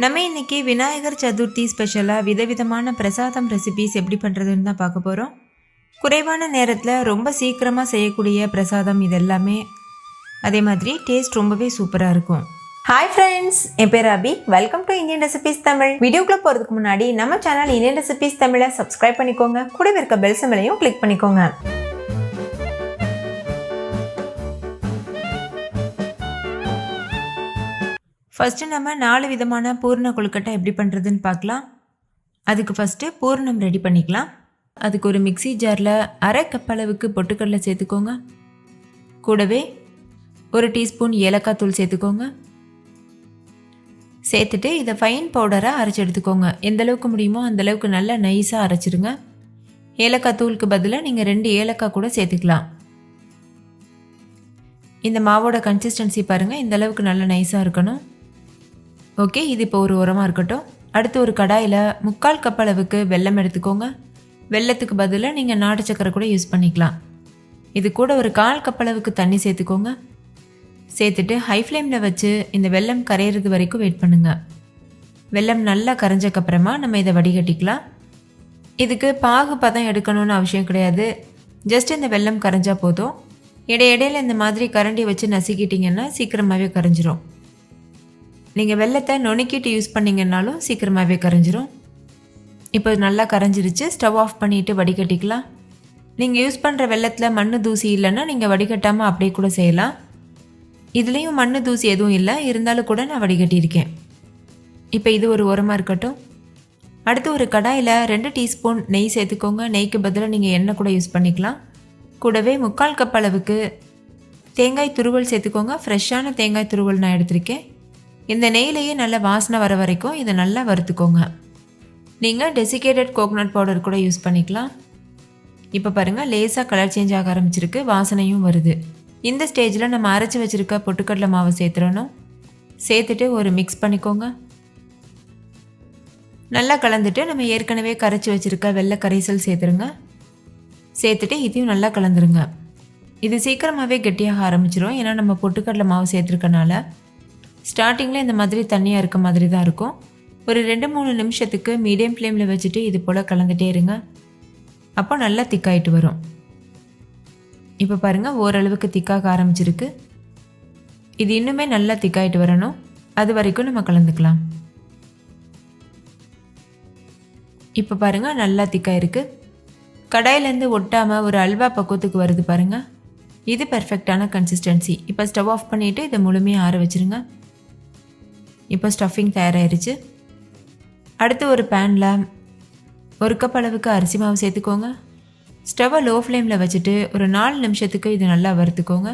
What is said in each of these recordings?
நம்ம இன்னைக்கு விநாயகர் சதுர்த்தி ஸ்பெஷலாக விதவிதமான பிரசாதம் ரெசிபிஸ் எப்படி பண்ணுறதுன்னு தான் பார்க்க போகிறோம் குறைவான நேரத்தில் ரொம்ப சீக்கிரமாக செய்யக்கூடிய பிரசாதம் இது எல்லாமே அதே மாதிரி டேஸ்ட் ரொம்பவே சூப்பராக இருக்கும். ஹாய் ஃப்ரெண்ட்ஸ் என் பேர் Abhi. Welcome to Indian recipes Tamil வீடியோக்குள்ளே போகிறதுக்கு முன்னாடி நம்ம சேனல் இந்தியன் ரெசிபீஸ் தமிழை சப்ஸ்கிரைப் பண்ணிக்கோங்க. கூடவே இருக்க பெல் சிம்பிளையும் கிளிக் பண்ணிக்கோங்க. ஃபஸ்ட்டு நம்ம நாலு விதமான பூர்ண கொழுக்கட்டை எப்படி பண்ணுறதுன்னு பார்க்கலாம். அதுக்கு ஃபஸ்ட்டு பூர்ணம் ரெடி பண்ணிக்கலாம். அதுக்கு ஒரு மிக்ஸி ஜாரில் அரை கப் அளவுக்கு பொட்டுக்கடலை சேர்த்துக்கோங்க. கூடவே ஒரு டீஸ்பூன் ஏலக்காய் தூள் சேர்த்துக்கோங்க. சேர்த்துட்டு இதை ஃபைன் பவுடராக அரைச்சி எடுத்துக்கோங்க. எந்த அளவுக்கு முடியுமோ அந்த அளவுக்கு நல்லா நைஸாக அரைச்சிடுங்க ஏலக்காய் தூளுக்கு பதிலாக நீங்கள் ரெண்டு ஏலக்காய் கூட சேர்த்துக்கலாம். இந்த மாவோட கன்சிஸ்டன்சி பாருங்கள் இந்த அளவுக்கு நல்லா நைஸாக இருக்கணும். ஓகே இது இப்போ ஒரு உரமாக இருக்கட்டும். அடுத்து ஒரு கடாயில் முக்கால் கப் அளவுக்கு வெல்லம் எடுத்துக்கோங்க. வெல்லத்துக்கு பதிலாக நீங்கள் நாட்டு சக்கரை கூட யூஸ் பண்ணிக்கலாம். இது கூட ஒரு கால் கப் அளவுக்கு தண்ணி சேர்த்துக்கோங்க. சேர்த்துட்டு ஹை ஃப்ளேமில் வச்சு இந்த வெல்லம் கரையிறது வரைக்கும் வெயிட் பண்ணுங்கள் வெல்லம் நல்லா கரைஞ்சக்கப்புறமா நம்ம இதை வடிகட்டிக்கலாம். இதுக்கு பாகு பதம் எடுக்கணும்னு அவசியம் கிடையாது. ஜஸ்ட் இந்த வெல்லம் கரைஞ்சால் போதும். இடையிடையில் இந்த மாதிரி கரண்டி வச்சு நசுக்கிட்டிங்கன்னா சீக்கிரமாகவே கரைஞ்சிரும். நீங்கள் வெள்ளத்தை நுணுக்கிட்டு யூஸ் பண்ணிங்கன்னாலும் சீக்கிரமாகவே கரைஞ்சிரும். இப்போ நல்லா கரைஞ்சிருச்சு. ஸ்டவ் ஆஃப் பண்ணிவிட்டு வடிகட்டிக்கலாம். நீங்கள் யூஸ் பண்ணுற வெள்ளத்தில் மண் தூசி இல்லைன்னா நீங்கள் வடிகட்டாமல் அப்படியே கூட செய்யலாம். இதுலேயும் மண் தூசி எதுவும் இல்லை. இருந்தாலும் கூட நான் வடிகட்டியிருக்கேன். இப்போ இது ஒரு உரமாக இருக்கட்டும். அடுத்து ஒரு கடாயில் ரெண்டு டீஸ்பூன் நெய் சேர்த்துக்கோங்க. நெய்க்கு பதிலாக நீங்கள் எண்ணெய் கூட யூஸ் பண்ணிக்கலாம். கூடவே முக்கால் கப் அளவுக்கு தேங்காய் துருவல் சேர்த்துக்கோங்க. ஃப்ரெஷ்ஷான தேங்காய் துருவல் நான் எடுத்திருக்கேன். இந்த நெய்லேயே நல்ல வாசனை வர வரைக்கும் இதை நல்லா வறுத்துக்கோங்க. நீங்கள் டெசிகேட்டட் கோகோனட் பவுடர் கூட யூஸ் பண்ணிக்கலாம். இப்போ பாருங்கள் லேசாக கலர் சேஞ்ச் ஆக ஆரம்பிச்சிருக்கு வாசனையும் வருது. இந்த ஸ்டேஜில் நம்ம அரைச்சி வச்சுருக்க பொட்டுக்கடலை மாவை சேர்த்துறணும் சேர்த்துட்டு ஒரு மிக்ஸ் பண்ணிக்கோங்க. நல்லா கலந்துட்டு நம்ம ஏற்கனவே கரைச்சி வச்சுருக்க வெள்ளை கரைசல் சேர்த்துருங்க. சேர்த்துட்டு இதையும் நல்லா கலந்துருங்க. இது சீக்கிரமாகவே கெட்டியாக ஆரம்பிச்சிரும். ஏன்னா நம்ம பொட்டுக்கடலை மாவு சேர்த்துருக்கனால ஸ்டார்டிங்கில் இந்த மாதிரி தண்ணியாக இருக்க மாதிரி தான் இருக்கும். ஒரு ரெண்டு மூணு நிமிஷத்துக்கு மீடியம் ஃப்ளேமில் வச்சுட்டு இது போல் கலந்துகிட்டே இருங்க. அப்போ நல்லா திக்காயிட்டு வரும். இப்போ பாருங்கள் ஓரளவுக்கு திக்காக ஆரம்பிச்சிருக்கு. இது இன்னுமே நல்லா திக்காயிட்டு வரணும். அது வரைக்கும் நம்ம கலந்துக்கலாம். இப்போ பாருங்கள் நல்லா திக்காயிருக்கு கடாயிலேருந்து ஒட்டாமல் ஒரு அல்வா பக்குவத்துக்கு வருது பாருங்கள் இது பர்ஃபெக்டான கன்சிஸ்டன்சி இப்போ ஸ்டவ் ஆஃப் பண்ணிவிட்டு இதை முழுமையாக ஆற வச்சுருங்க. இப்போ ஸ்டஃபிங் தயாராகிருச்சு அடுத்து ஒரு பேனில் ஒரு கப் அளவுக்கு அரிசி மாவு சேர்த்துக்கோங்க. ஸ்டவ்வை லோ ஃப்ளேமில் வச்சுட்டு ஒரு நாலு நிமிஷத்துக்கு இது நல்லா வறுத்துக்கோங்க.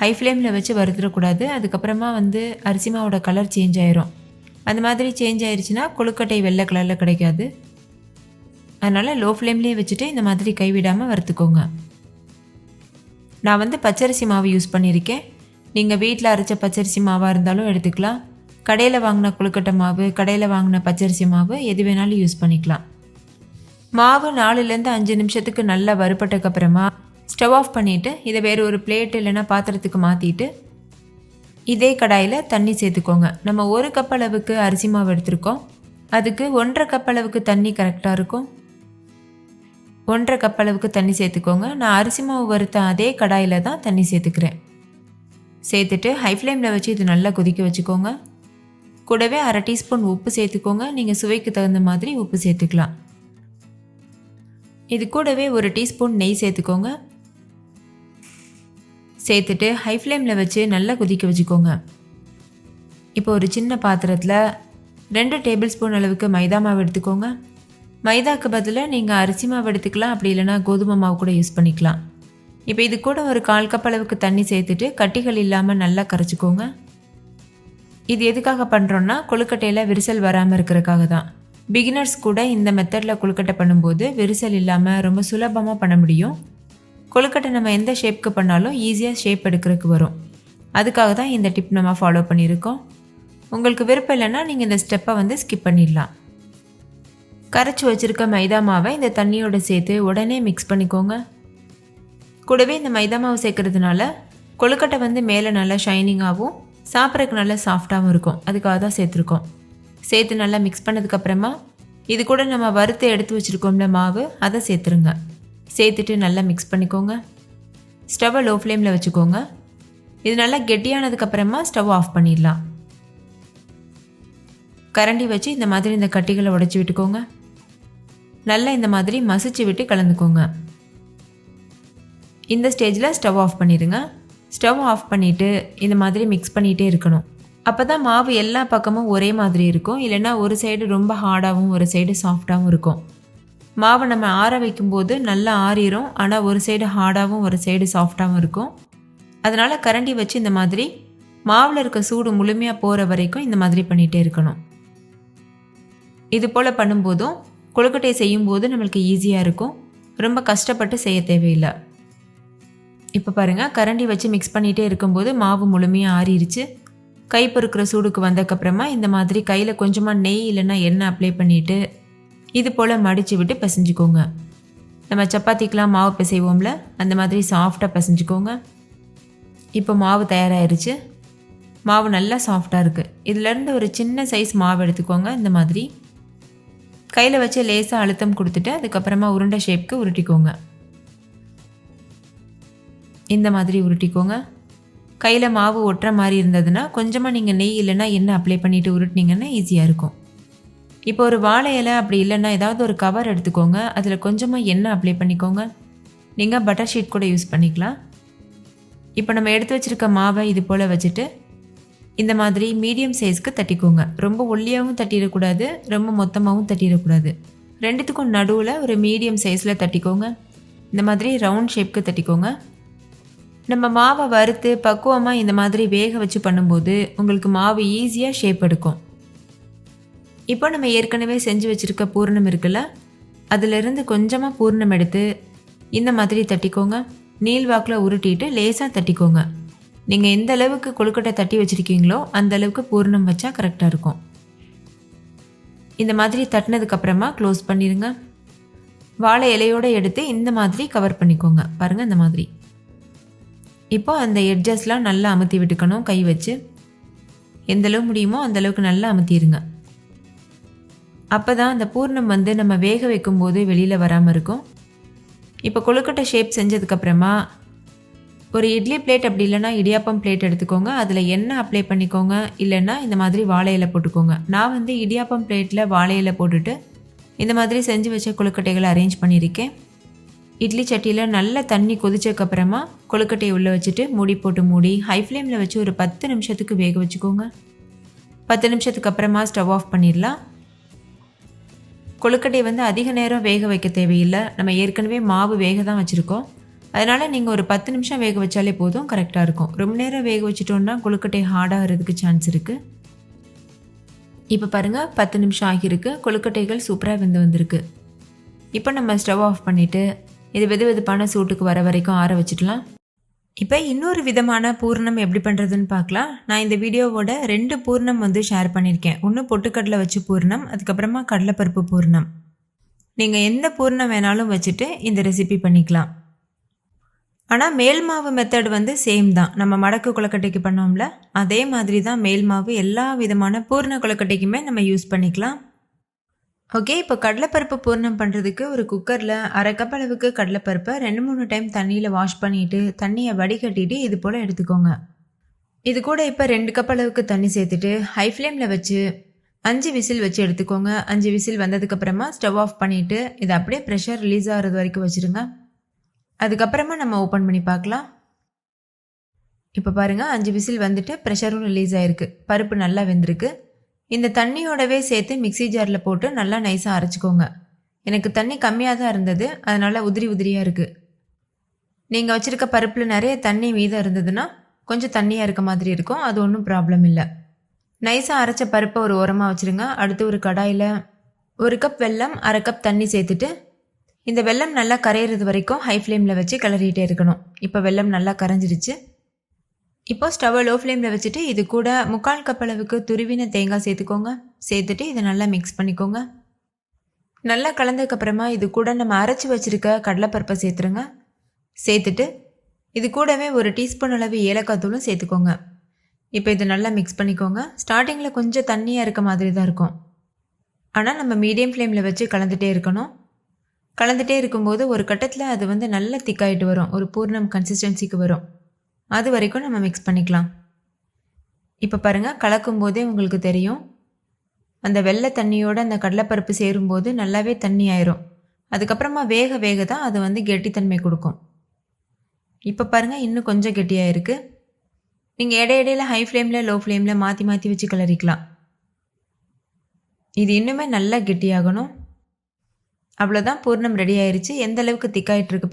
ஹை ஃப்ளேமில் வச்சு வறுத்துடக்கூடாது. அதுக்கப்புறமா வந்து அரிசி மாவோட கலர் சேஞ்ச் ஆயிரும். அந்த மாதிரி சேஞ்ச் ஆயிடுச்சுன்னா கொழுக்கட்டை வெள்ளை கலரில் கிடைக்காது. அதனால் லோ ஃப்ளேம்லேயே வச்சுட்டு இந்த மாதிரி கைவிடாமல் வறுத்துக்கோங்க. நான் வந்து பச்சரிசி மாவு யூஸ் பண்ணியிருக்கேன். நீங்கள் வீட்டில் அரைச்ச பச்சரிசி மாவாக இருந்தாலும் எடுத்துக்கலாம். கடையில் வாங்கின கொழுக்கட்டை மாவு கடையில் வாங்கின பச்சரிசி மாவு எது வேணாலும் யூஸ் பண்ணிக்கலாம். மாவு நாலுலேருந்து அஞ்சு நிமிஷத்துக்கு நல்லா வறுபட்டக்கப்புறமா ஸ்டவ் ஆஃப் பண்ணிவிட்டு இதை வேறு ஒரு பிளேட் இல்லைன்னா பாத்திரத்துக்கு மாற்றிட்டு இதே கடாயில் தண்ணி சேர்த்துக்கோங்க. நம்ம ஒரு கப் அளவுக்கு அரிசி மாவு எடுத்திருக்கோம். அதுக்கு ஒன்றரை கப் அளவுக்கு தண்ணி கரெக்டாக இருக்கும். ஒன்றரை கப் அளவுக்கு தண்ணி சேர்த்துக்கோங்க. நான் அரிசி மாவு வறுத்த அதே கடாயில் தான் தண்ணி சேர்த்துக்கிறேன். சேர்த்துட்டு ஹை ஃப்ளேமில் வச்சு இது நல்லா கொதிக்க வச்சுக்கோங்க. கூடவே அரை டீஸ்பூன் உப்பு சேர்த்துக்கோங்க. நீங்கள் சுவைக்கு தகுந்த மாதிரி உப்பு சேர்த்துக்கலாம். இது கூடவே ஒரு டீஸ்பூன் நெய் சேர்த்துக்கோங்க. சேர்த்துட்டு ஹை ஃப்ளேமில் வச்சு நல்லா கொதிக்க வச்சுக்கோங்க. இப்போ ஒரு சின்ன பாத்திரத்தில் ரெண்டு டேபிள் ஸ்பூன் அளவுக்கு மைதா மாவு எடுத்துக்கோங்க. மைதாக்கு பதிலாக நீங்கள் அரிசி மாவு எடுத்துக்கலாம். அப்படி இல்லைனா கோதுமை மாவு கூட யூஸ் பண்ணிக்கலாம். இப்போ இது கூட ஒரு கால் கப் அளவுக்கு தண்ணி சேர்த்துட்டு கட்டிகள் இல்லாமல் நல்லா கரைச்சிக்கோங்க. இது எதுக்காக பண்ணுறோன்னா கொழுக்கட்டையில் விரிசல் வராமல் இருக்கிறதுக்காக தான். பிகினர்ஸ் கூட இந்த மெத்தடில் கொழுக்கட்டை பண்ணும்போது விரிசல் இல்லாமல் ரொம்ப சுலபமாக பண்ண முடியும். கொழுக்கட்டை நம்ம எந்த ஷேப்க்கு பண்ணாலும் ஈஸியாக ஷேப் எடுக்கிறதுக்கு வரும். அதுக்காக தான் இந்த டிப் நம்ம ஃபாலோ பண்ணியிருக்கோம். உங்களுக்கு விருப்பம் இல்லைன்னா நீங்கள் இந்த ஸ்டெப்பை வந்து ஸ்கிப் பண்ணிடலாம். கரைச்சி வச்சுருக்க மைதா மாவை இந்த தண்ணியோட சேர்த்து உடனே மிக்ஸ் பண்ணிக்கோங்க. கூடவே இந்த மைதா மாவு சேர்க்கறதுனால கொழுக்கட்டை வந்து மேலே நல்லா ஷைனிங்காகவும் சாப்பிட்றதுக்கு நல்லா சாஃப்டாகவும் இருக்கும். அதுக்காக தான் சேர்த்துருக்கோம். சேர்த்து நல்லா மிக்ஸ் பண்ணதுக்கப்புறமா இது கூட நம்ம வறுத்து எடுத்து வச்சுருக்கோம்ல மாவு அதை சேர்த்துருங்க. சேர்த்துட்டு நல்லா மிக்ஸ் பண்ணிக்கோங்க. ஸ்டவ்வை லோ ஃப்ளேமில் வச்சுக்கோங்க. இது நல்லா கெட்டியானதுக்கப்புறமா ஸ்டவ் ஆஃப் பண்ணிடலாம். கரண்டி வச்சு இந்த மாதிரி இந்த கட்டிகளை உடச்சி விட்டுக்கோங்க. நல்லா இந்த மாதிரி மசிச்சு விட்டு கலந்துக்கோங்க. இந்த ஸ்டேஜில் ஸ்டவ் ஆஃப் பண்ணிடுங்க. ஸ்டவ் ஆஃப் பண்ணிவிட்டு இந்த மாதிரி மிக்ஸ் பண்ணிகிட்டே இருக்கணும். அப்போ தான் மாவு எல்லா பக்கமும் ஒரே மாதிரி இருக்கும். இல்லைன்னா ஒரு சைடு ரொம்ப ஹார்டாகவும் ஒரு சைடு சாஃப்டாகவும் இருக்கும். மாவை நம்ம ஆற வைக்கும்போது நல்லா ஆறிடும் ஆனால் ஒரு சைடு ஹார்டாகவும் ஒரு சைடு சாஃப்டாகவும் இருக்கும். அதனால் கரண்டி வச்சு இந்த மாதிரி மாவில் இருக்க சூடு முழுமையாக போகிற வரைக்கும் இந்த மாதிரி பண்ணிகிட்டே இருக்கணும். இது போல் பண்ணும்போதும் கொழுக்கட்டை செய்யும்போது நம்மளுக்கு ஈஸியாக இருக்கும். ரொம்ப கஷ்டப்பட்டு செய்ய தேவையில்லை. இப்போ பாருங்கள் கரண்டி வச்சு மிக்ஸ் பண்ணிகிட்டே இருக்கும்போது மாவு முழுமையாக ஆறிடுச்சு கை பொறுக்கிற சூடுக்கு வந்ததுக்கப்புறமா இந்த மாதிரி கையில் கொஞ்சமாக நெய் இல்லைன்னா எண்ணெய் அப்ளை பண்ணிவிட்டு இது போல் மடித்து விட்டு பிசைஞ்சுக்கோங்க. நம்ம சப்பாத்திக்கெலாம் மாவு பிசைவோம்ல அந்த மாதிரி சாஃப்டாக பிசைஞ்சுக்கோங்க. இப்போ மாவு தயாராகிருச்சு மாவு நல்லா சாஃப்டாக இருக்குது இதுலேருந்து ஒரு சின்ன சைஸ் மாவு எடுத்துக்கோங்க இந்த மாதிரி. கையில் வச்சு லேசாக அழுத்தம் கொடுத்துட்டு அதுக்கப்புறமா உருண்டை ஷேப்க்கு உருட்டிக்கோங்க. இந்த மாதிரி உருட்டிக்கோங்க. கையில் மாவு ஒட்டுற மாதிரி இருந்ததுன்னா கொஞ்சமாக நீங்கள் நெய் இல்லைன்னா எண்ணெய் அப்ளை பண்ணிவிட்டு உருட்டினீங்கன்னா ஈஸியாக இருக்கும். இப்போ ஒரு வாழை இலை அப்படி இல்லைன்னா ஏதாவது ஒரு கவர் எடுத்துக்கோங்க. அதில் கொஞ்சமாக எண்ணெய் அப்ளை பண்ணிக்கோங்க. நீங்கள் பட்டர் ஷீட் கூட யூஸ் பண்ணிக்கலாம். இப்போ நம்ம எடுத்து வச்சுருக்க மாவை இது போல் வச்சுட்டு இந்த மாதிரி மீடியம் சைஸ்க்கு தட்டிக்கோங்க. ரொம்ப ஒல்லியாகவும் தட்டிடக்கூடாது ரொம்ப மொத்தமாகவும் தட்டிடக்கூடாது. ரெண்டுத்துக்கும் நடுவில் ஒரு மீடியம் சைஸில் தட்டிக்கோங்க. இந்த மாதிரி ரவுண்ட் ஷேப்க்கு தட்டிக்கோங்க. நம்ம மாவை வறுத்து பக்குவமாக இந்த மாதிரி வேக வச்சு பண்ணும்போது உங்களுக்கு மாவு ஈஸியாக ஷேப் எடுக்கும். இப்போ நம்ம ஏற்கனவே செஞ்சு வச்சுருக்க பூரணம் இருக்குல்ல? அதிலிருந்து கொஞ்சமாக பூர்ணம் எடுத்து இந்த மாதிரி தட்டிக்கோங்க. நீள்வாக்கில் உருட்டிட்டு லேசாக தட்டிக்கோங்க. நீங்கள் எந்த அளவுக்கு கொழுக்கட்டை தட்டி வச்சுருக்கீங்களோ அந்த அளவுக்கு பூர்ணம் வச்சா கரெக்டாக இருக்கும். இந்த மாதிரி தட்டினதுக்கப்புறமா க்ளோஸ் பண்ணிடுங்க வாழை இலையோடு எடுத்து இந்த மாதிரி கவர் பண்ணிக்கோங்க. பாருங்கள் இந்த மாதிரி. இப்போ அந்த எட்ஜஸ்லாம் நல்லா அமுத்தி விட்டுக்கணும் கை வச்சு. எந்தளவு முடியுமோ அந்தளவுக்கு நல்லா அமுத்திடுங்க அப்போ தான் அந்த பூர்ணம் வந்து நம்ம வேக வைக்கும்போது வெளியில் வராமல் இருக்கும். இப்போ கொழுக்கட்டை ஷேப் செஞ்சதுக்கப்புறமா ஒரு இட்லி பிளேட் அப்படி இல்லைன்னா இடியாப்பம் பிளேட் எடுத்துக்கோங்க. அதில் எண்ணெய் அப்ளை பண்ணிக்கோங்க. இல்லைன்னா இந்த மாதிரி வாழையில போட்டுக்கோங்க. நான் வந்து இடியாப்பம் பிளேட்டில் வாழையில போட்டுட்டு இந்த மாதிரி செஞ்சு வச்ச கொழுக்கட்டைகளை அரேஞ்ச் பண்ணியிருக்கேன். இட்லி சட்டியில் நல்ல தண்ணி கொதிச்சதுக்கப்புறமா கொழுக்கட்டையை உள்ளே வச்சுட்டு மூடி போட்டு மூடி ஹை ஃப்ளேமில் வச்சு ஒரு பத்து நிமிஷத்துக்கு வேக வச்சுக்கோங்க. பத்து நிமிஷத்துக்கு அப்புறமா ஸ்டவ் ஆஃப் பண்ணிடலாம். கொழுக்கட்டையை வந்து அதிக நேரம் வேக வைக்க தேவையில்லை. நம்ம ஏற்கனவே மாவு வேக தான் வச்சுருக்கோம். அதனால் நீங்கள் ஒரு பத்து நிமிஷம் வேக வச்சாலே போதும் கரெக்டாக இருக்கும். ரொம்ப நேரம் வேக வச்சிட்டோன்னா கொழுக்கட்டை ஹார்டாகிறதுக்கு சான்ஸ் இருக்குது இப்போ பாருங்கள் பத்து நிமிஷம் ஆகியிருக்கு. கொழுக்கட்டைகள் சூப்பராக வெந்து வந்திருக்கு. இப்போ நம்ம ஸ்டவ் ஆஃப் பண்ணிவிட்டு இது வெது வெதுப்பான சூட்டுக்கு வர வரைக்கும் ஆற வச்சுக்கலாம். இப்போ இன்னொரு விதமான பூர்ணம் எப்படி பண்ணுறதுன்னு பார்க்கலாம். நான் இந்த வீடியோவோட ரெண்டு பூர்ணம் வந்து ஷேர் பண்ணியிருக்கேன் ஒன்று பொட்டுக்கடலை வச்சு பூர்ணம் அதுக்கப்புறமா கடலைப்பருப்பு பூர்ணம். நீங்கள் எந்த பூர்ணம் வேணாலும் வச்சுட்டு இந்த ரெசிபி பண்ணிக்கலாம். ஆனால் மேல் மாவு மெத்தட் வந்து சேம் தான். நம்ம மடக்கு கொழுக்கட்டைக்கு பண்ணோம்ல அதே மாதிரி தான் மேல் மாவு எல்லா விதமான பூர்ண கொழுக்கட்டைக்குமே நம்ம யூஸ் பண்ணிக்கலாம். ஓகே இப்போ கடலைப்பருப்பு பூர்ணம் பண்ணுறதுக்கு ஒரு குக்கரில் அரை கப் அளவுக்கு கடலைப்பருப்பை ரெண்டு மூணு டைம் தண்ணியில் வாஷ் பண்ணிவிட்டு தண்ணியை வடிகட்டிட்டு இது போல் எடுத்துக்கோங்க. இது கூட இப்போ ரெண்டு கப் அளவுக்கு தண்ணி சேர்த்துட்டு ஹை ஃப்ளேமில் வச்சு அஞ்சு விசில் வச்சு எடுத்துக்கோங்க. அஞ்சு விசில் வந்ததுக்கப்புறமா ஸ்டவ் ஆஃப் பண்ணிவிட்டு இது அப்படியே ப்ரெஷர் ரிலீஸ் ஆகிறது வரைக்கும் வச்சுருங்க. அதுக்கப்புறமா நம்ம ஓப்பன் பண்ணி பார்க்கலாம். இப்போ பாருங்கள் அஞ்சு விசில் வந்துட்டு ப்ரெஷரும் ரிலீஸ் ஆகிருக்கு பருப்பு நல்லா வெந்திருக்கு. இந்த தண்ணியோடவே சேர்த்து மிக்சி ஜாரில் போட்டு நல்லா நைஸாக அரைச்சிக்கோங்க. எனக்கு தண்ணி கம்மியாக தான் இருந்தது அதனால் உதிரி உதிரியாக இருக்குது நீங்கள் வச்சுருக்க பருப்பில் நிறைய தண்ணி மீதம் இருந்ததுன்னா கொஞ்சம் தண்ணியாக இருக்க மாதிரி இருக்கும் அது ஒன்றும் ப்ராப்ளம் இல்லை. நைஸாக அரைச்ச பருப்பை ஒரு ஓரமாக வச்சுருங்க. அடுத்து ஒரு கடாயில் ஒரு கப் வெல்லம் அரை கப் தண்ணி சேர்த்துட்டு இந்த வெல்லம் நல்லா கரையிறது வரைக்கும் ஹை ஃப்ளேமில் வச்சு கிளறிட்டே இருக்கணும். இப்போ வெல்லம் நல்லா கரைஞ்சிருச்சு. இப்போ ஸ்டவ்வை லோ ஃப்ளேமில் வச்சுட்டு இது கூட முக்கால் கப் அளவுக்கு துருவின தேங்காய் சேர்த்துக்கோங்க. சேர்த்துட்டு இதை நல்லா மிக்ஸ் பண்ணிக்கோங்க. நல்லா கலந்ததுக்கப்புறமா இது கூட நம்ம அரைச்சி வச்சுருக்க கடலைப்பருப்பை சேர்த்துருங்க. சேர்த்துட்டு இது கூடவே ஒரு டீஸ்பூன் அளவு ஏலக்காய் தூளும் சேர்த்துக்கோங்க. இப்போ இதை நல்லா மிக்ஸ் பண்ணிக்கோங்க. ஸ்டார்டிங்கில் கொஞ்சம் தண்ணியாக இருக்க மாதிரி தான் இருக்கும். ஆனால் நம்ம மீடியம் ஃப்ளேமில் வச்சு கலந்துகிட்டே இருக்கணும். கலந்துகிட்டே இருக்கும்போது ஒரு கட்டத்தில் அது வந்து நல்ல திக்காயிட்டு வரும். ஒரு பூர்ணம் கன்சிஸ்டன்சிக்கு வரும். அது வரைக்கும் நம்ம மிக்ஸ் பண்ணிக்கலாம். இப்போ பாருங்கள் கலக்கும் போதே உங்களுக்கு தெரியும். அந்த வெள்ளை தண்ணியோட அந்த கடலைப்பருப்பு சேரும்போது நல்லாவே தண்ணி ஆயிரும். அதுக்கப்புறமா வேக வேக தான் அது வந்து கெட்டித்தன்மை கொடுக்கும். இப்போ பாருங்கள் இன்னும் கொஞ்சம் கெட்டியாக இருக்குது நீங்கள் இடையிடையில் ஹை ஃப்ளேமில் லோ ஃப்ளேமில் மாற்றி மாற்றி வச்சு கிளறிக்கலாம். இது இன்னுமே நல்லா கெட்டியாகணும். அவ்வளோதான் பூர்ணம் ரெடி ஆயிடுச்சு எந்த அளவுக்கு திக்காயிட்டு இருக்கு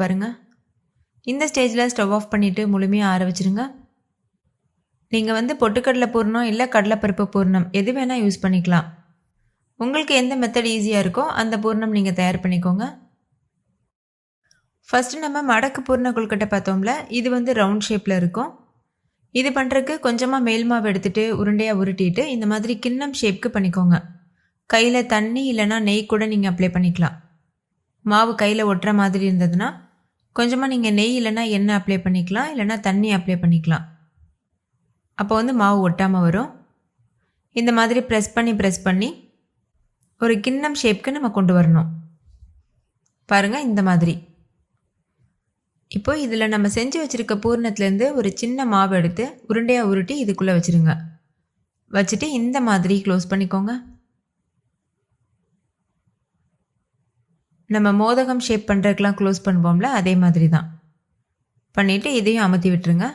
இந்த ஸ்டேஜில் ஸ்டவ் ஆஃப் பண்ணிவிட்டு முழுமையாக ஆற நீங்கள் வந்து பொட்டுக்கடலை பூர்ணம் இல்லை கடலைப்பருப்பு பூர்ணம் எது வேணால் யூஸ் பண்ணிக்கலாம். உங்களுக்கு எந்த மெத்தட் ஈஸியாக இருக்கோ அந்த பூர்ணம் நீங்கள் தயார் பண்ணிக்கோங்க. ஃபஸ்ட்டு நம்ம மடக்கு பூர்ண கொழுக்கட்டை பார்த்தோம்ல இது வந்து ரவுண்ட் ஷேப்பில் இருக்கும். இது பண்ணுறதுக்கு கொஞ்சமாக மேல் மாவு எடுத்துகிட்டு உருண்டையாக உருட்டிட்டு இந்த மாதிரி கிண்ணம் ஷேப்க்கு பண்ணிக்கோங்க. கையில் தண்ணி இல்லைன்னா நெய் கூட நீங்கள் அப்ளை பண்ணிக்கலாம். மாவு கையில் ஒட்டுற மாதிரி இருந்ததுன்னா கொஞ்சமாக நீங்கள் நெய் இல்லைன்னா எண்ணெய் அப்ளை பண்ணிக்கலாம் இல்லைன்னா தண்ணி அப்ளை பண்ணிக்கலாம். அப்போ வந்து மாவு ஒட்டாமல் வரும். இந்த மாதிரி ப்ரெஸ் பண்ணி ப்ரெஸ் பண்ணி ஒரு கிண்ணம் ஷேப்க்கு நம்ம கொண்டு வரணும். பாருங்கள் இந்த மாதிரி. இப்போ இதில் நம்ம செஞ்சு வச்சுருக்க பூர்ணத்துலேருந்து ஒரு சின்ன மாவு எடுத்து உருண்டையாக உருட்டி இதுக்குள்ளே வச்சுருங்க. வச்சுட்டு இந்த மாதிரி க்ளோஸ் பண்ணிக்கோங்க. நம்ம மோதகம் ஷேப் பண்ணுறதுக்கெலாம் க்ளோஸ் பண்ணுவோம்ல அதே மாதிரி தான் பண்ணிவிட்டு இதையும் அமர்த்தி விட்டுருங்க.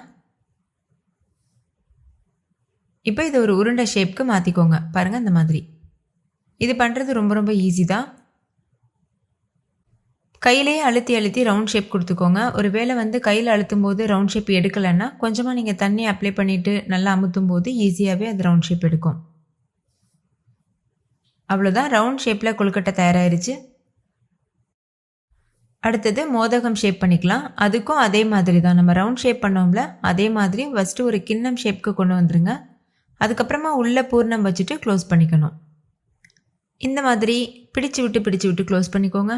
இப்போ இதை ஒரு உருண்டை ஷேப்க்கு மாற்றிக்கோங்க பாருங்கள் இந்த மாதிரி. இது பண்ணுறது ரொம்ப ரொம்ப ஈஸி தான். கையிலேயே அழுத்தி அழுத்தி ரவுண்ட் ஷேப் கொடுத்துக்கோங்க. ஒரு வேளை வந்து கையில் அழுத்தும் போது ரவுண்ட் ஷேப் எடுக்கலைன்னா கொஞ்சமாக நீங்கள் தண்ணி அப்ளை பண்ணிவிட்டு நல்லா அமுத்தும் போது ஈஸியாகவே அது ரவுண்ட் ஷேப் எடுக்கும். அவ்வளோதான் ரவுண்ட் ஷேப்பில் கொழுக்கட்டை தயாராகிருச்சு அடுத்தது மோதகம் ஷேப் பண்ணிக்கலாம். அதுக்கும் அதே மாதிரி தான். நம்ம ரவுண்ட் ஷேப் பண்ணோம்ல அதே மாதிரி ஃபஸ்ட்டு ஒரு கிண்ணம் ஷேப்க்கு கொண்டு வந்துருங்க. அதுக்கப்புறமா உள்ளே பூர்ணம் வச்சுட்டு க்ளோஸ் பண்ணிக்கணும். இந்த மாதிரி பிடிச்சு விட்டு பிடிச்சு விட்டு க்ளோஸ் பண்ணிக்கோங்க.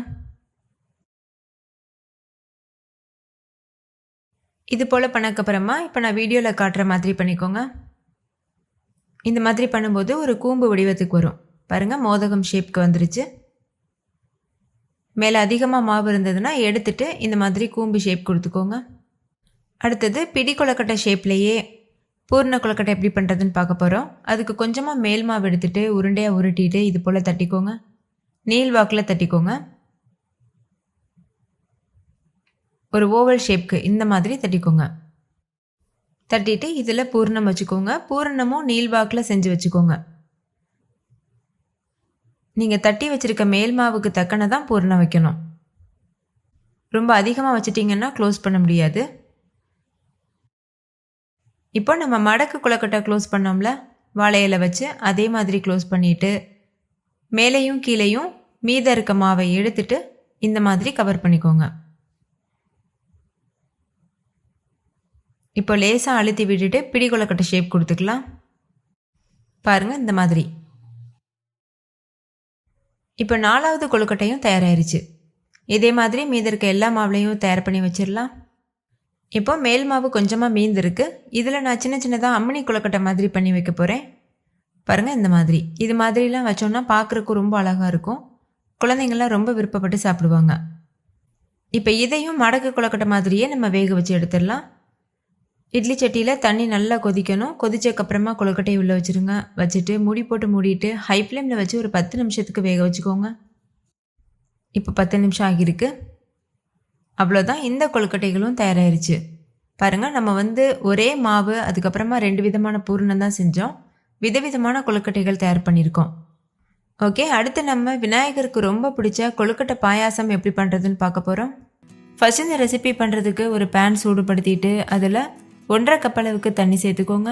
இது போல் பண்ணக்கப்புறமா இப்போ நான் வீடியோவில் காட்டுற மாதிரி பண்ணிக்கோங்க. இந்த மாதிரி பண்ணும்போது ஒரு கூம்பு வடிவத்துக்கு வரும். பாருங்கள் மோதகம் ஷேப்க்கு வந்துருச்சு. மேலே அதிகமாக மாவு இருந்ததுன்னா எடுத்துட்டு இந்த மாதிரி கூம்பு ஷேப் கொடுத்துக்கோங்க. அடுத்தது பிடி கொலக்கட்டை ஷேப்லேயே பூர்ண கொலக்கட்டை எப்படி பண்ணுறதுன்னு பார்க்க போகிறோம் அதுக்கு கொஞ்சமாக மேல் மாவு எடுத்துகிட்டு உருண்டையாக உருட்டிட்டு இது போல் தட்டிக்கோங்க. நீல் வாக்கில் தட்டிக்கோங்க. ஒரு ஓவல் ஷேப்க்கு இந்த மாதிரி தட்டிக்கோங்க. தட்டிட்டு இதில் பூர்ணம் வச்சுக்கோங்க. பூரணமும் நீள்வாக்கில் செஞ்சு வச்சுக்கோங்க. நீங்கள் தட்டி வச்சுருக்க மேல் மாவுக்கு தக்கன தான் பூரணம் வைக்கணும். ரொம்ப அதிகமாக வச்சிட்டிங்கன்னா க்ளோஸ் பண்ண முடியாது. இப்போ நம்ம மடக்கு குளக்கட்டை க்ளோஸ் பண்ணோம்ல? வாழையில வச்சு அதே மாதிரி க்ளோஸ் பண்ணிவிட்டு மேலேயும் கீழேயும் மீத இருக்க மாவை எடுத்துட்டு இந்த மாதிரி கவர் பண்ணிக்கோங்க. இப்போ லேசாக அழுத்தி விட்டுட்டு பிடி குளக்கட்டை ஷேப் கொடுத்துக்கலாம். பாருங்கள் இந்த மாதிரி. இப்போ நாலாவது கொழுக்கட்டையும் தயாராகிருச்சு இதே மாதிரி மீதி இருக்க எல்லா மாவுலையும் தயார் பண்ணி வச்சிடலாம் இப்போ மேல் மாவு கொஞ்சமாக மீந்திருக்கு. இதில் நான் சின்ன சின்னதாக அம்மணி கொழுக்கட்டை மாதிரி பண்ணி வைக்க போகிறேன் பாருங்கள் இந்த மாதிரி. இது மாதிரிலாம் வச்சோன்னா பார்க்குறக்கு ரொம்ப அழகாக இருக்கும். குழந்தைங்கள்லாம் ரொம்ப விருப்பப்பட்டு சாப்பிடுவாங்க. இப்போ இதையும் மடக்கு கொழுக்கட்டை மாதிரியே நம்ம வேக வச்சு எடுத்துடலாம் இட்லி சட்டியில் தண்ணி நல்லா கொதிக்கணும். கொதிச்சக்கப்புறமா கொழுக்கட்டையை உள்ளே வச்சுருங்க. வச்சுட்டு மூடி போட்டு மூடிட்டு ஹை ஃப்ளேமில் வச்சு ஒரு பத்து நிமிஷத்துக்கு வேக வச்சுக்கோங்க. இப்போ பத்து நிமிஷம் ஆகியிருக்கு. அவ்வளோதான் இந்த கொழுக்கட்டைகளும் தயாராகிருச்சு பாருங்கள் நம்ம வந்து ஒரே மாவு அதுக்கப்புறமா ரெண்டு விதமான பூர்ணம் தான் செஞ்சோம். விதவிதமான கொழுக்கட்டைகள் தயார் பண்ணியிருக்கோம். ஓகே அடுத்து நம்ம விநாயகருக்கு ரொம்ப பிடிச்ச கொழுக்கட்டை பாயாசம் எப்படி பண்ணுறதுன்னு பார்க்க போகிறோம் ஃபஸ்ட் இந்த ரெசிபி பண்ணுறதுக்கு ஒரு பேன் சூடுபடுத்திட்டு அதில் ஒன்றரை கப் அளவுக்கு தண்ணி சேர்த்துக்கோங்க.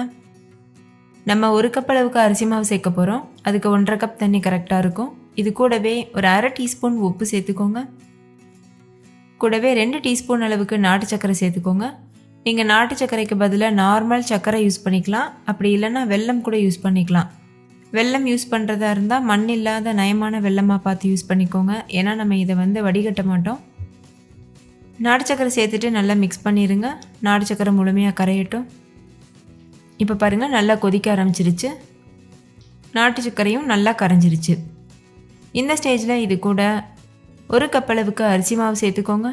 நம்ம ஒரு கப் அளவுக்கு அரிசி மாவு சேர்க்க போகிறோம் அதுக்கு ஒன்றரை கப் தண்ணி கரெக்டாக இருக்கும். இது கூடவே ஒரு அரை டீஸ்பூன் உப்பு சேர்த்துக்கோங்க. கூடவே ரெண்டு டீஸ்பூன் அளவுக்கு நாட்டு சர்க்கரை சேர்த்துக்கோங்க. நீங்கள் நாட்டு சர்க்கரைக்கு பதிலாக நார்மல் சர்க்கரை யூஸ் பண்ணிக்கலாம். அப்படி இல்லைன்னா வெல்லம் கூட யூஸ் பண்ணிக்கலாம். வெல்லம் யூஸ் பண்ணுறதா இருந்தால் மண் இல்லாத நயமான வெள்ளமாக பார்த்து யூஸ் பண்ணிக்கோங்க. ஏன்னா நம்ம இதை வந்து வடிகட்ட மாட்டோம். நாடு சக்கரை சேர்த்துட்டு நல்லா மிக்ஸ் பண்ணிடுங்க நாடு சக்கரை முழுமையாக கரையட்டும். இப்போ பாருங்கள் நல்லா கொதிக்க ஆரம்பிச்சிருச்சு. நாட்டு சர்க்கரையும் நல்லா கரைஞ்சிருச்சு. இந்த ஸ்டேஜில் இது கூட ஒரு கப் அளவுக்கு அரிசி மாவு சேர்த்துக்கோங்க.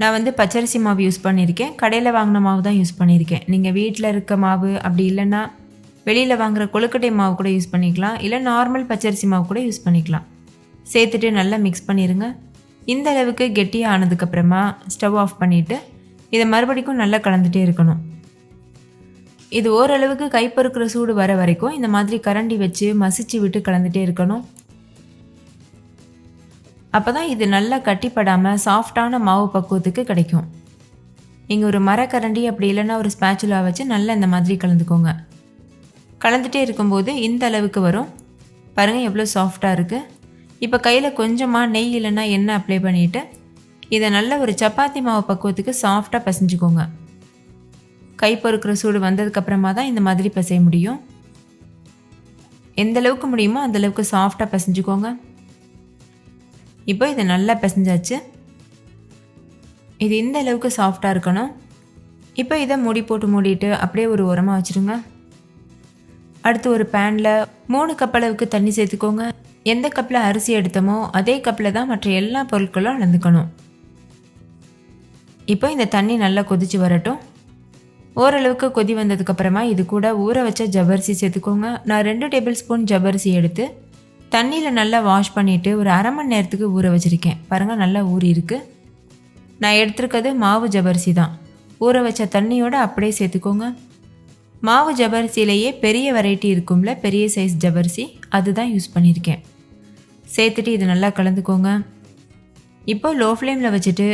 நான் வந்து பச்சரிசி மாவு யூஸ் பண்ணியிருக்கேன் கடையில் வாங்கின மாவு தான் யூஸ் பண்ணியிருக்கேன் நீங்கள் வீட்டில் இருக்க மாவு அப்படி இல்லைன்னா வெளியில் வாங்குற கொழுக்கட்டை மாவு கூட யூஸ் பண்ணிக்கலாம். இல்லை நார்மல் பச்சரிசி மாவு கூட யூஸ் பண்ணிக்கலாம். சேர்த்துட்டு நல்லா மிக்ஸ் பண்ணிடுங்க இந்த அளவுக்கு கெட்டியாக ஆனதுக்கப்புறமா ஸ்டவ் ஆஃப் பண்ணிவிட்டு இதை மறுபடிக்கும் நல்லா கலந்துட்டே இருக்கணும். இது ஓரளவுக்கு கைப்பறுக்கிற சூடு வர வரைக்கும் இந்த மாதிரி கரண்டி வச்சு மசிச்சு விட்டு கலந்துகிட்டே இருக்கணும். அப்போ தான் இது நல்லா கட்டிப்படாமல் சாஃப்டான மாவு பக்குவத்துக்கு கிடைக்கும். நீங்கள் ஒரு மரக்கரண்டி அப்படி இல்லைன்னா ஒரு ஸ்பேச்சுலா வச்சு நல்லா இந்த மாதிரி கலந்துக்கோங்க. கலந்துகிட்டே இருக்கும்போது இந்த அளவுக்கு வரும். பாருங்கள் எவ்வளோ சாஃப்டாக இருக்குது இப்போ கையில் கொஞ்சமாக நெய் இல்லைன்னா எண்ணெய் அப்ளை பண்ணிவிட்டு இதை நல்ல ஒரு சப்பாத்தி மாவு பக்குவத்துக்கு சாஃப்டாக பிசைஞ்சுக்கோங்க. கை பொறுக்கிற சூடு வந்ததுக்கப்புறமா தான் இந்த மாதிரி பிசைய முடியும். எந்த அளவுக்கு முடியுமோ அந்தளவுக்கு சாஃப்டாக பசைஞ்சுக்கோங்க. இப்போ இதை நல்லா பிசைஞ்சாச்சு. இது இந்த அளவுக்கு சாஃப்டாக இருக்கணும். இப்போ இதை மூடி போட்டு மூடிட்டு அப்படியே ஒரு உரமாக வச்சுருங்க. அடுத்து ஒரு பேனில் மூணு கப் அளவுக்கு தண்ணி சேர்த்துக்கோங்க. எந்த கப்பில் அரிசி எடுத்தோமோ அதே கப்பில் தான் மற்ற எல்லா பொருட்களும் அளந்துக்கணும். இப்போ இந்த தண்ணி நல்லா கொதிச்சு வரட்டும். ஓரளவுக்கு கொதி வந்ததுக்கப்புறமா இது கூட ஊற வச்ச ஜவ்வரிசி சேர்த்துக்கோங்க. நான் ரெண்டு டேபிள் ஸ்பூன் ஜவ்வரிசி எடுத்து தண்ணியில் நல்லா வாஷ் பண்ணிவிட்டு ஒரு அரை மணி நேரத்துக்கு ஊற வச்சுருக்கேன். பாருங்கள் நல்லா ஊறி இருக்குது நான் எடுத்துருக்கிறது மாவு ஜவ்வரிசி தான். ஊற வச்ச தண்ணியோடு அப்படியே சேர்த்துக்கோங்க. மாவு ஜவ்வரிசியிலேயே பெரிய வெரைட்டி இருக்கும்ல பெரிய சைஸ் ஜவ்வரிசி அதுதான் யூஸ் பண்ணியிருக்கேன் சேர்த்துட்டு இது நல்லா கலந்துக்கோங்க. இப்போ லோ ஃப்ளேமில் வச்சுட்டு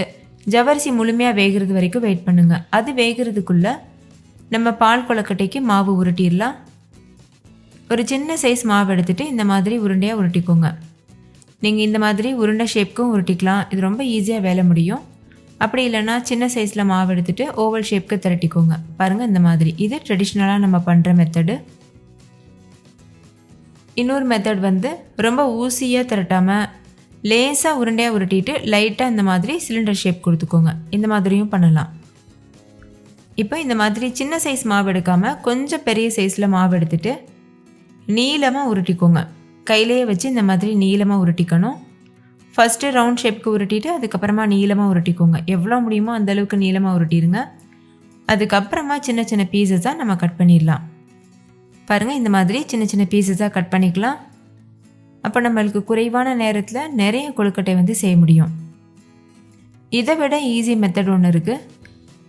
ஜவரிசி முழுமையாக வேகிறது வரைக்கும் வெயிட் பண்ணுங்கள் அது வேகிறதுக்குள்ளே நம்ம பால் கொலக்கட்டைக்கு மாவு உருட்டிடலாம். ஒரு சின்ன சைஸ் மாவு எடுத்துகிட்டு இந்த மாதிரி உருண்டையாக உருட்டிக்கோங்க. நீங்கள் இந்த மாதிரி உருண்டை ஷேப்க்கும் உருட்டிக்கலாம். இது ரொம்ப ஈஸியாக வேலை முடியும். அப்படி இல்லைன்னா சின்ன சைஸில் மாவு எடுத்துகிட்டு ஓவல் ஷேப்க்கு திரட்டிக்கோங்க. பாருங்கள் இந்த மாதிரி. இது ட்ரெடிஷ்னலாக நம்ம பண்ணுற மெத்தடு இன்னொரு மெத்தட் வந்து ரொம்ப ஊசியாக திரட்டாமல் லேசாக உருண்டையாக உருட்டிட்டு லைட்டாக இந்த மாதிரி சிலிண்டர் ஷேப் கொடுத்துக்கோங்க. இந்த மாதிரியும் பண்ணலாம். இப்போ இந்த மாதிரி சின்ன சைஸ் மாவு எடுக்காமல் கொஞ்சம் பெரிய சைஸில் மாவு எடுத்துகிட்டு நீளமாக உருட்டிக்கோங்க. கையிலேயே வச்சு இந்த மாதிரி நீளமாக உருட்டிக்கணும். ஃபஸ்ட்டு ரவுண்ட் ஷேப்க்கு உருட்டிட்டு அதுக்கப்புறமா நீளமாக உருட்டிக்கோங்க. எவ்வளோ முடியுமோ அந்தளவுக்கு நீளமாக உருட்டிடுங்க அதுக்கப்புறமா சின்ன சின்ன பீசஸாக நம்ம கட் பண்ணிடலாம். பாருங்கள் இந்த மாதிரி சின்ன சின்ன பீசஸாக கட் பண்ணிக்கலாம். அப்போ நம்மளுக்கு குறைவான நேரத்தில் நிறைய கொழுக்கட்டை வந்து செய்ய முடியும். இதை விட ஈஸி மெத்தட் ஒன்று இருக்குது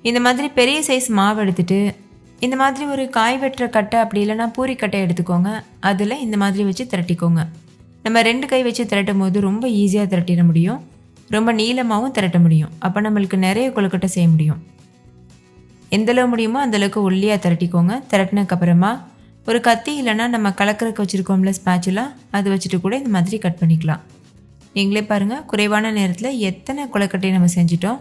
இந்த மாதிரி பெரிய சைஸ் மாவு எடுத்துட்டு இந்த மாதிரி ஒரு காய் வெட்டுற கட்டை அப்படி இல்லைன்னா பூரிக்கட்டை எடுத்துக்கோங்க. அதில் இந்த மாதிரி வச்சு திரட்டிக்கோங்க. நம்ம ரெண்டு கை வச்சு திரட்டும் போது ரொம்ப ஈஸியாக திரட்டிட முடியும். ரொம்ப நீளமாகவும் திரட்ட முடியும். அப்போ நம்மளுக்கு நிறைய கொழுக்கட்டை செய்ய முடியும். எந்தளவு முடியுமோ அந்தளவுக்கு ஒல்லியாக திரட்டிக்கோங்க. திரட்டினதுக்கப்புறமா ஒரு கத்தி இல்லைன்னா நம்ம கலக்கறக்கு வச்சுருக்கோம்ல ஸ்பேச்சுலாம் அது வச்சுட்டு கூட இந்த மாதிரி கட் பண்ணிக்கலாம். நீங்களே பாருங்கள் குறைவான நேரத்தில் எத்தனை கொழுக்கட்டையை நம்ம செஞ்சிட்டோம்.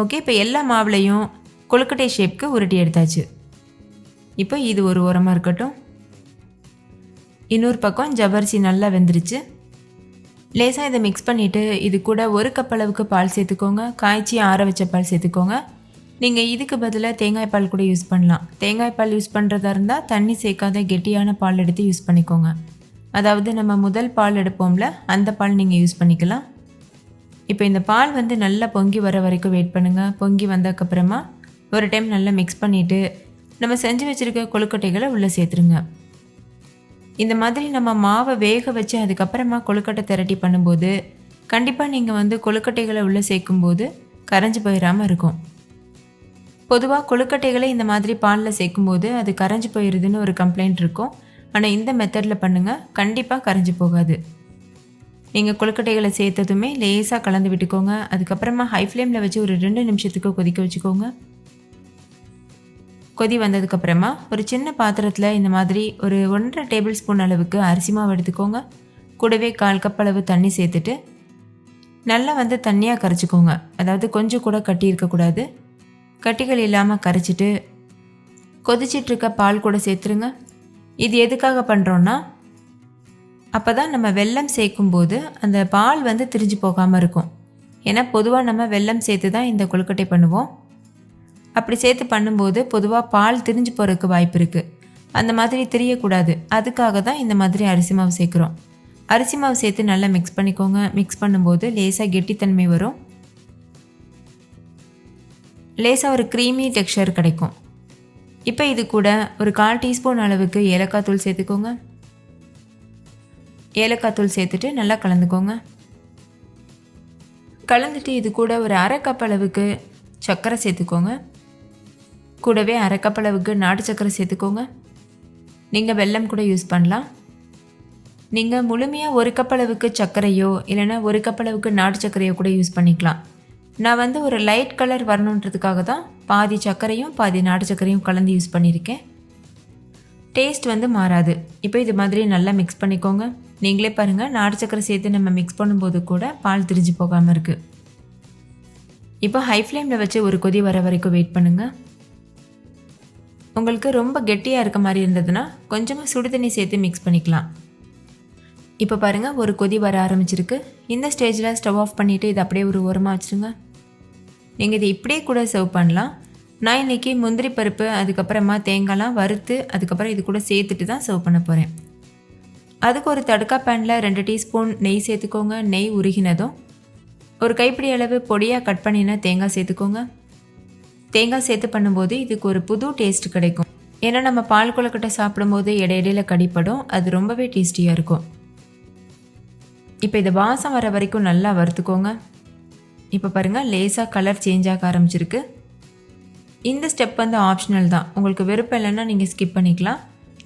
ஓகே இப்போ எல்லா மாவுலையும் கொழுக்கட்டை ஷேப்க்கு உருட்டி எடுத்தாச்சு. இப்போ இது ஒரு ஓரமாக இருக்கட்டும். இன்னொரு பக்கம் ஜவ்வரிசி நல்லா வெந்துருச்சு. லேசாக இதை மிக்ஸ் பண்ணிவிட்டு இது கூட ஒரு கப் அளவுக்கு பால் சேர்த்துக்கோங்க. காய்ச்சி ஆற வச்ச பால் சேர்த்துக்கோங்க. நீங்கள் இதுக்கு பதிலாக தேங்காய் பால் கூட யூஸ் பண்ணலாம். தேங்காய் பால் யூஸ் பண்ணுறதா இருந்தால் தண்ணி சேர்க்காத கெட்டியான பால் எடுத்து யூஸ் பண்ணிக்கோங்க. அதாவது நம்ம முதல் பால் எடுப்போம்ல அந்த பால் நீங்கள் யூஸ் பண்ணிக்கலாம். இப்போ இந்த பால் வந்து நல்லா பொங்கி வர வரைக்கும் வெயிட் பண்ணுங்கள் பொங்கி வந்ததுக்கப்புறமா ஒரு டைம் நல்லா மிக்ஸ் பண்ணிவிட்டு நம்ம செஞ்சு வச்சுருக்க கொழுக்கட்டைகளை உள்ளே சேர்த்துருங்க. இந்த மாதிரி நம்ம மாவை வேக வச்சு அதுக்கப்புறமா கொழுக்கட்டை திரட்டி பண்ணும்போது கண்டிப்பாக நீங்கள் வந்து கொழுக்கட்டைகளை உள்ளே சேர்க்கும்போது கரைஞ்சி போயிடாமல் இருக்கும். பொதுவாக கொழுக்கட்டைகளை இந்த மாதிரி பாலில் சேர்க்கும்போது அது கரைஞ்சி போயிடுதுன்னு ஒரு கம்ப்ளைண்ட் இருக்கும். ஆனால் இந்த மெத்தடில் பண்ணுங்கள் கண்டிப்பாக கரைஞ்சி போகாது. நீங்கள் கொழுக்கட்டைகளை சேர்த்ததுமே லேசாக கலந்து விட்டுக்கோங்க. அதுக்கப்புறமா ஹை ஃப்ளேமில் வச்சு ஒரு ரெண்டு நிமிஷத்துக்கு கொதிக்க வச்சுக்கோங்க. கொதி வந்ததுக்கப்புறமா ஒரு சின்ன பாத்திரத்தில் இந்த மாதிரி ஒரு ஒன்றரை டேபிள் ஸ்பூன் அளவுக்கு அரிசி மாவு எடுத்துக்கோங்க. கூடவே கால் கப் அளவு தண்ணி சேர்த்துட்டு நல்லா வந்து தண்ணியாக கரைச்சிக்கோங்க. அதாவது கொஞ்சம் கூட கட்டி இருக்கக்கூடாது. கட்டிகள் இல்லாமல் கரைச்சிட்டு கொதிச்சிட்ருக்க பால் கூட சேர்த்துருங்க. இது எதுக்காக பண்ணுறோன்னா அப்போ தான் நம்ம வெல்லம் சேர்க்கும்போது அந்த பால் வந்து திரிஞ்சு போகாமல் இருக்கும். ஏன்னா பொதுவாக நம்ம வெல்லம் சேர்த்து தான் இந்த கொழுக்கட்டை பண்ணுவோம். அப்படி சேர்த்து பண்ணும்போது பொதுவாக பால் திரிஞ்சு போகிறதுக்கு வாய்ப்பு இருக்குது அந்த மாதிரி தெரியக்கூடாது. அதுக்காக தான் இந்த மாதிரி அரிசி மாவு சேர்க்குறோம். அரிசி மாவு சேர்த்து நல்லா மிக்ஸ் பண்ணிக்கோங்க. மிக்ஸ் பண்ணும்போது லேசாக கெட்டித்தன்மை வரும். லேசாக ஒரு க்ரீமி டெக்ஸ்சர் கிடைக்கும். இப்போ இது கூட ஒரு கால் டீஸ்பூன் அளவுக்கு ஏலக்காய் தூள் சேர்த்துக்கோங்க. ஏலக்காய் தூள் சேர்த்துட்டு நல்லா கலந்துக்கோங்க. கலந்துட்டு இது கூட ஒரு அரை கப் அளவுக்கு சர்க்கரை சேர்த்துக்கோங்க. கூடவே அரை கப் அளவுக்கு நாட்டு சர்க்கரை சேர்த்துக்கோங்க. நீங்கள் வெல்லம் கூட யூஸ் பண்ணலாம். நீங்கள் முழுமையாக ஒரு கப் அளவுக்கு சர்க்கரையோ இல்லைன்னா ஒரு கப் அளவுக்கு நாட்டு சர்க்கரையோ கூட யூஸ் பண்ணிக்கலாம். நான் வந்து ஒரு லைட் கலர் வரணுன்றதுக்காக தான் பாதி சர்க்கரையும் பாதி நாட்டு சர்க்கரையும் கலந்து யூஸ் பண்ணியிருக்கேன். டேஸ்ட் வந்து மாறாது. இப்போ இது மாதிரி நல்லா மிக்ஸ் பண்ணிக்கோங்க. நீங்களே பாருங்கள் நாட்டு சர்க்கரை சேர்த்து நம்ம மிக்ஸ் பண்ணும்போது கூட பால் திரிஞ்சு போகாமல் இருக்குது இப்போ ஹை ஃப்ளேமில் வச்சு ஒரு கொதி வர வரைக்கும் வெயிட் பண்ணுங்கள் உங்களுக்கு ரொம்ப கெட்டியாக இருக்க மாதிரி இருந்ததுன்னா கொஞ்சமாக சுடு தண்ணி சேர்த்து மிக்ஸ் பண்ணிக்கலாம். இப்போ பாருங்கள் ஒரு கொதி வர ஆரம்பிச்சிருக்கு. இந்த ஸ்டேஜில் ஸ்டவ் ஆஃப் பண்ணிவிட்டு இது அப்படியே ஒரு ஓரமாக வச்சுருங்க. நீங்கள் இதை இப்படியே கூட சர்வ் பண்ணலாம். நான் இன்றைக்கி முந்திரி பருப்பு அதுக்கப்புறமா தேங்காய்லாம் வறுத்து அதுக்கப்புறம் இது கூட சேர்த்துட்டு தான் சர்வ் பண்ண போகிறேன் அதுக்கு ஒரு தடுக்கா பேனில் ரெண்டு டீஸ்பூன் நெய் சேர்த்துக்கோங்க. நெய் உருகினதும் ஒரு கைப்பிடி அளவு பொடியாக கட் பண்ணின தேங்காய் சேர்த்துக்கோங்க. தேங்காய் சேர்த்து பண்ணும்போது இதுக்கு ஒரு புது டேஸ்ட் கிடைக்கும். ஏன்னா நம்ம பால் கொழுக்கட்டை சாப்பிடும்போது இடையிடையில கடிப்படும். அது ரொம்பவே டேஸ்டியாக இருக்கும். இப்போ இதை வாசம் வர வரைக்கும் நல்லா வறுத்துக்கோங்க. இப்போ பாருங்கள் லேசாக கலர் சேஞ்ச் ஆக ஆரம்பிச்சிருக்கு. இந்த ஸ்டெப் வந்து ஆப்ஷனல் தான். உங்களுக்கு விருப்பம் இல்லைன்னா நீங்கள் ஸ்கிப் பண்ணிக்கலாம்.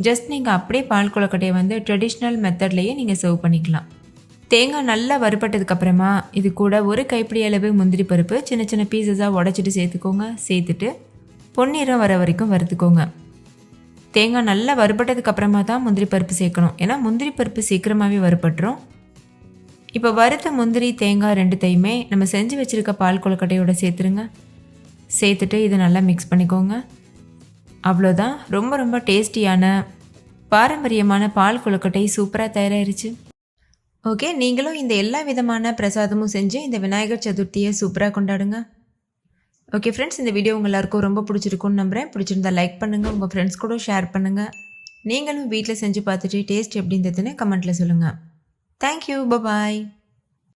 ஜஸ்ட் நீங்கள் அப்படியே பால் கொழுக்கட்டையை வந்து ட்ரெடிஷ்னல் மெத்தட்லேயே நீங்கள் சர்வ் பண்ணிக்கலாம். தேங்காய் நல்லா வறுபட்டதுக்கப்புறமா இது கூட ஒரு கைப்பிடி அளவு முந்திரி பருப்பு சின்ன சின்ன பீசஸாக உடச்சிட்டு சேர்த்துக்கோங்க. சேர்த்துட்டு பொன்னிறம் வர வரைக்கும் வறுத்துக்கோங்க. தேங்காய் நல்லா வறுபட்டதுக்கப்புறமா தான் முந்திரி பருப்பு சேர்க்கணும். ஏன்னா முந்திரி பருப்பு சீக்கிரமாகவே வறுபட்டுரும். இப்போ வறுத்த முந்திரி தேங்காய் ரெண்டுத்தையுமே நம்ம செஞ்சு வச்சுருக்க பால் கொழுக்கட்டையோடு சேர்த்துருங்க. சேர்த்துட்டு இதை நல்லா மிக்ஸ் பண்ணிக்கோங்க. அவ்வளோதான். ரொம்ப ரொம்ப டேஸ்டியான பாரம்பரியமான பால் கொழுக்கட்டை சூப்பராக தயாராகிருச்சு ஓகே நீங்களும் இந்த எல்லா விதமான பிரசாதமும் செஞ்சு இந்த விநாயகர் சதுர்த்தியை சூப்பராக கொண்டாடுங்க. ஓகே ஃப்ரெண்ட்ஸ் இந்த வீடியோ உங்கள் எல்லாருக்கும் ரொம்ப பிடிச்சிருக்குன்னு நம்புகிறேன் பிடிச்சிருந்தா லைக் பண்ணுங்கள் உங்கள் ஃப்ரெண்ட்ஸ் கூட ஷேர் பண்ணுங்கள் நீங்களும் வீட்டில் செஞ்சு பார்த்துட்டு டேஸ்ட் எப்படி இருந்ததுன்னு கமெண்ட்டில் சொல்லுங்கள் தேங்க்யூ பபாய்